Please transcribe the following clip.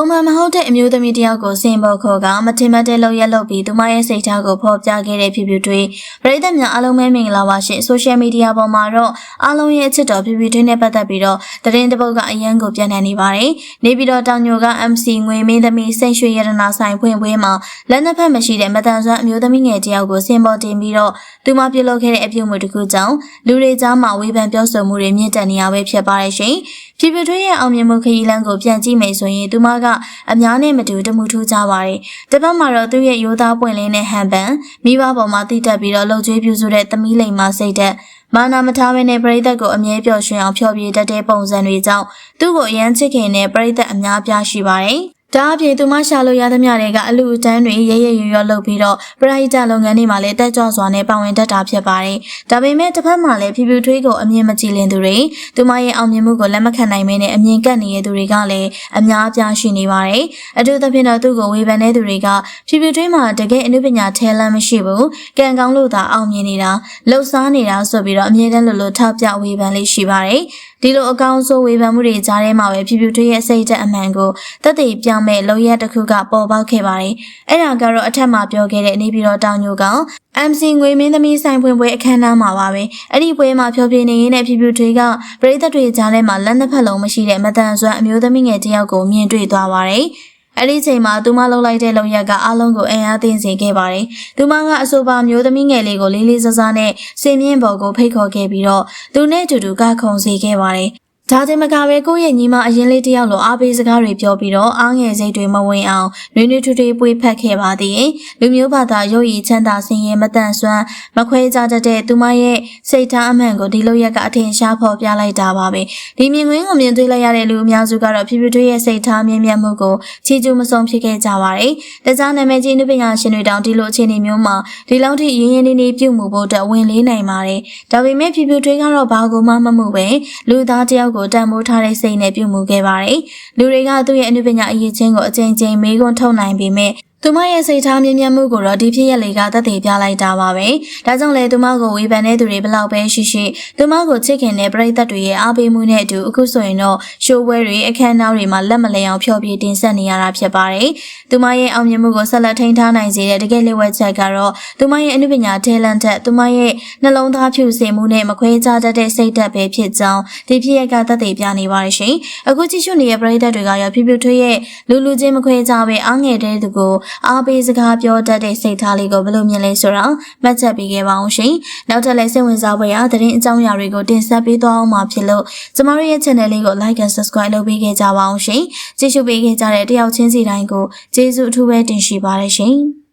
ပုံမှန်မဟုတ်တဲ့အမျိုးသမီးတစ်ယောက်ကိုစင်ဖို့ခေါ်ကမထင်မှတ်တဲ့လောက်ရက်လုပ်ပြီးသူမရဲ့စိတ်ထားကိုဖော်ပြခဲ့တဲ့ဖြစ်ဖြစ်တွေပရိသတ်များအားလုံးပဲမင်္ဂလာပါရှင်ဆိုရှယ်မီဒီယာပေါ်မှာတော့အားလုံးရဲ့အချစ်တော်ဖြစ်ဖြစ်တွေနဲ့ပတ်သက်ပြီးတော့သတင်းတစ်ပုဒ်ကအရန်ကိုပြန့်နှံ့နေပါတယ်နေပြီးတော့တောင်ညိုက MC ငွေမင်းသမီးစိတ်ရွှေရတနာဆိုင်ဖွင့်ပွဲမှာလက်နှစ်ဖက်မရှိတဲ့မတန်ဆွမ်းအမျိုးသမီးငယ်တစ်ယောက်ကိုစင်ပေါ်တင်ပြီးတော့သူမပြုလုပ်ခဲ့တဲ့အပြုအမူတစ်ခုကြောင့်လူတွေကြားမှာဝေဖန်ပြောဆိုမှုတွေမြင့်တက်နေရပဲဖြစ်ပါတယ်ရှင် ဖြူဖြူထွေးရဲ့အောင်မြင်မှုခရီးလမ်းကိုပြန်ကြည့်မယ်ဆိုရင်သူမကအများနဲ့မတူတမှုထူးကြပါတယ်။တစ်ပတ်မှာတော့သူ့ရဲ့ရိုးသားပွင့်လင်းတဲ့ဟန်ပန်မိဘပေါ်မှာတည်တက်ပြီးတော့လှုပ်ကြွေးပြူစုတဲ့သမီးလိမ်မစိတ်သက်မာနာမထားဘဲနဲ့ပြိသက်ကိုအမြဲပျော်ရွှင်အောင်ဖျော်ဖြေတတ်တဲ့ပုံစံတွေကြောင့်သူ့ကိုအရန်ချစ်ခင်တဲ့ပြိသက်အများပြားရှိပါတယ်။ ဒါအပြင်သူမရှာလို့ရသမျှတွေကအလူအတန်းတွေရဲရဲရွရွလုပ်ပြီးတော့ပရိဟိတလုပ်ငန်းတွေမှာလည်းတက်ကြွစွာနဲ့ပါဝင်တတ်တာဖြစ်ပါတယ်။ဒါပေမဲ့တစ်ဖက်မှာလည်းဖြူဖြူထွေးကိုအမြင်မကြည်လင်သူတွေသူမရဲ့အောင်မြင်မှုကိုလက်မခံနိုင်မင်းနဲ့အမြင်ကပ်နေတဲ့သူတွေကလည်းအများအပြားရှိနေပါတယ်။အထူးသဖြင့်တော့သူ့ကိုဝေဖန်တဲ့သူတွေကဖြူဖြူထွေးမှာတကယ်အနုပညာထဲလန်းမရှိဘူး။ကံကောင်းလို့သာအောင်မြင်နေတာလှုပ်ရှားနေတာဆိုပြီးတော့အမြဲတမ်းလိုလိုထောက်ပြဝေဖန်လေးရှိပါတယ်။ဒီလိုအကောင်းဆုံးဝေဖန်မှုတွေကြားထဲမှာပဲဖြူဖြူထွေးရဲ့စိတ်သက်အမှန်ကိုတက်တည်ပြောင်းမဲ့လုံရက်တစ်ခုကပေါ်ပေါက်ခဲ့ပါတယ်။အဲ့ဒါကတော့အထက်မှာပြောခဲ့တဲ့နေပြည်တော်တောင်ညိုကောင် MC ငွေမင်းသမီးဆိုင်ဖွင့်ပွဲအခမ်းအနားမှာပါပဲ။အဲ့ဒီပွဲမှာဖြောပြနေရင်းနဲ့ဖြူဖြူထွေးကပရိသတ်တွေကြားထဲမှာလက်နှစ်ဖက်လုံးမရှိတဲ့မတန်ဆွမ်းအမျိုးသမီးငယ်တစ်ယောက်ကိုမြင်တွေ့သွားပါတယ်။ အဲ့ဒီချိန်မှာသူမလှုပ်လိုက်တဲ့လုံရက်ကအားလုံးကိုအင်အားသိစေခဲ့ပါတယ်။သူမကအဆိုပါမျိုးသမီးငယ်လေးကိုလေးလေးစားစားနဲ့စင်မြင့်ပေါ်ကိုဖိတ်ခေါ်ခဲ့ပြီးတော့သူနဲ့အတူတူကခုံစေခဲ့ပါတယ်။ ဒါတင်မကပဲကိုယ့်ရဲ့ညီမအရင်လေးတယောက်လိုအားပေးစကားတွေပြောပြီးတော့အားငယ်စိတ်တွေမဝင်အောင်နွေးနွေးထွေးထွေးပွေးဖက်ခဲ့ပါသေးတယ်။လူမျိုးဘာသာရုပ်ရည်ချမ်းသာဆင်းရဲမတန်ဆွမ်းမခွဲကြတတ်တဲ့သူမရဲ့စိတ်ထားအမှန်ကိုဒီလိုရက်ကအထင်ရှားဖော်ပြလိုက်တာပါပဲ။ဒီမြင်ကွင်းကိုမြင်တွေ့လိုက်ရတဲ့လူအများစုကတော့ဖြူဖြူထွေးရဲ့စိတ်ထားမြင်မြတ်မှုကိုချီးကျူးမဆုံးဖြစ်ခဲ့ကြပါတယ်။တခြားနာမည်ကြီးနုပညာရှင်တွေတောင်ဒီလိုအခြေအနေမျိုးမှာဒီလောက်ထိရင်းရင်းနှီးနှီးပြုမှုဖို့အတွက်ဝင်လေးနိုင်ပါတယ်။ဒါပေမဲ့ဖြူဖြူထွေးကတော့ဘာကိုမှမမှုပဲလူသားတယောက်ကိုတန်ဖိုးထားတဲ့စိတ်နဲ့ပြုမှုခဲ့ပါတယ်။လူတွေကသူ့ရဲ့အနုပညာအရေးချင်းကိုအကြိမ်ကြိမ်မေးခွန်းထုတ်နိုင်ပေမဲ့ သူမရဲ့စိတ်ထားမြင်မြတ်မှုကိုတော့ဒီဖြစ်ရက်လေးကသက်သေပြလိုက်တာပါပဲ။ဒါကြောင့်လေသူမကိုဝေဖန်တဲ့သူတွေဘလောက်ပဲရှိရှိသူမကိုချစ်ခင်တဲ့ပရိသတ်တွေရဲ့အားပေးမှုနဲ့အတူအခုဆိုရင်တော့ရှိုးပွဲတွေအခမ်းအနားတွေမှာလက်မလဲအောင်ဖျော်ဖြေတင်ဆက်နေရတာဖြစ်ပါတယ်။သူမရဲ့အောင်မြင်မှုကိုဆက်လက်ထိန်းထားနိုင်စေတဲ့တကယ်လေးဝက်ချက်ကတော့သူမရဲ့အနုပညာ talent ထက်သူမရဲ့နှလုံးသားဖြူစင်မှုနဲ့မခွဲခြားတတ်တဲ့စိတ်ဓာတ်ပဲဖြစ်ကြောင်းဒီဖြစ်ရက်ကသက်သေပြနေပါတယ်ရှင်။အခုကြည့်ရှုနေတဲ့ပရိသတ်တွေကရောဖြူဖြူထွေးရဲ့လူလူချင်းမခွဲခြားပဲအားငယ်တဲ့သူကိုအားပေးစကားပြောတတ်တဲ့စိတ်ထားလေးကိုဘယ်လိုမြင်လဲဆိုတာမှတ်ချက်ပေးခဲ့ပါအောင်ရှင်။နောက်ထပ်လည်းစိတ်ဝင်စားဖွယ်ရာသတင်းအကြောင်းအရာတွေကိုတင်ဆက်ပေးသွားအောင်မှာဖြစ်လို့ကျမတို့ရဲ့ channel လေးကို like and subscribe လုပ်ပေးခဲ့ကြပါအောင်ရှင်။ကြည့်ရှုပေးခဲ့ကြတဲ့တယောက်ချင်းစီတိုင်းကိုကျေးဇူးအထူးပဲတင်ရှိပါတယ်ရှင်။